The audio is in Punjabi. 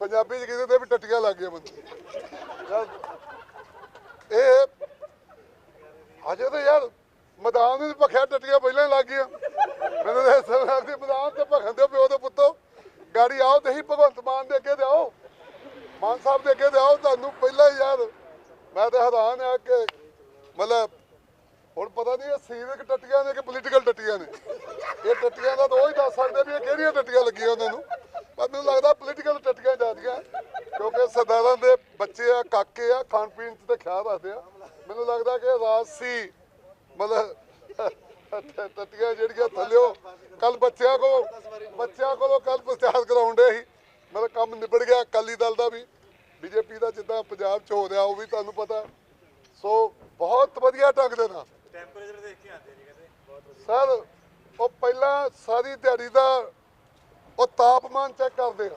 ਪੰਜਾਬੀ ਚ ਕਹਿੰਦੇ ਵੀ ਟੱਟੀਆਂ ਲੱਗ ਗਈਆਂ ਬੰਦੇ ਇਹ ਅਜੇ ਤਾਂ ਯਾਰ ਮੈਦਾਨ ਵਿੱਚ ਭਖਿਆ ਟੱਟੀਆਂ ਪਹਿਲਾਂ ਹੀ ਲੱਗ ਗਈਆਂ। ਮੈਨੂੰ ਤਾਂ ਇਸ ਲੱਗਦੀ ਮੈਦਾਨ ਤੇ ਭਖਣ ਦੇ ਪਿਓ ਦੇ ਪੁੱਤੋ। ਗਾੜੀ ਆਓ ਤੇ ਹੀ ਭਗਵੰਤ ਮਾਨ ਦੇ ਅੱਗੇ ਤੇ ਆਓ। ਮਾਨ ਸਾਹਿਬ ਦੇ ਅੱਗੇ ਤੇ ਆਓ, ਤੁਹਾਨੂੰ ਪਹਿਲਾਂ ਹੀ ਯਾਰ ਮੈਂ ਤਾਂ ਹੈਰਾਨ ਆ ਕਿ ਮਤਲਬ ਹੁਣ ਪਤਾ ਨਹੀਂ ਇਹ ਸੀਵਿਕ ਟੱਟੀਆਂ ਨੇ ਕਿ ਪੋਲੀਟੀਕਲ ਟੱਟੀਆਂ ਨੇ। ਇਹ ਟੱਟੀਆਂ ਦਾ ਤਾਂ ਉਹ ਹੀ ਦੱਸ ਸਕਦੇ ਵੀ ਇਹ ਕਿਹੜੀਆਂ ਟੱਟੀਆਂ ਲੱਗੀਆਂ ਉਹਨਾਂ ਨੂੰ ਪਰ ਮੈਨੂੰ ਲੱਗਦਾ ਪੋਲੀਟੀਕਲ ਟੱਟੀਆਂ ਜਾਂਦੀਆਂ ਸਰਦਾਰਾਂ ਦੇ ਬੱਚੇ ਆ ਕਾਕੇ ਆ ਖਾਣ ਪੀਣ ਤੇ ਖਿਆਲ ਰੱਖਦੇ ਆ। ਮੈਨੂੰ ਲੱਗਦਾ ਕਿ ਰਾਜਸੀ ਮਤਲਬ ਟੱਟੀਆਂ ਜਿਹੜੀਆਂ ਥੱਲਿਓ ਕੱਲ ਬੱਚਿਆਂ ਕੋ ਬੱਚਿਆਂ ਕੋਲੋਂ ਕੱਲ ਪ੍ਰਚਾਰ ਕਰਾਉਂਦੇ ਸੀ। ਮੇਰਾ ਕੰਮ ਨਿਬੜ ਗਿਆ ਅਕਾਲੀ ਦਲ ਦਾ ਵੀ ਬੀਜੇਪੀ ਦਾ ਜਿੱਦਾਂ ਪੰਜਾਬ 'ਚ ਹੋ ਰਿਹਾ ਉਹ ਵੀ ਤੁਹਾਨੂੰ ਪਤਾ। ਸੋ ਬਹੁਤ ਵਧੀਆ ਢੰਗ ਦੇ ਨਾਲ। ਟੈਂਪਰੇਚਰ ਦੇਖ ਕੇ ਆਉਂਦੇ ਜੀ ਕਹਿੰਦੇ ਬਹੁਤ ਵਧੀਆ। ਸਰ ਉਹ ਪਹਿਲਾਂ ਸਾਰੀ ਦਿਹਾੜੀ ਦਾ ਉਹ ਤਾਪਮਾਨ ਚੈੱਕ ਕਰਦੇ ਆ।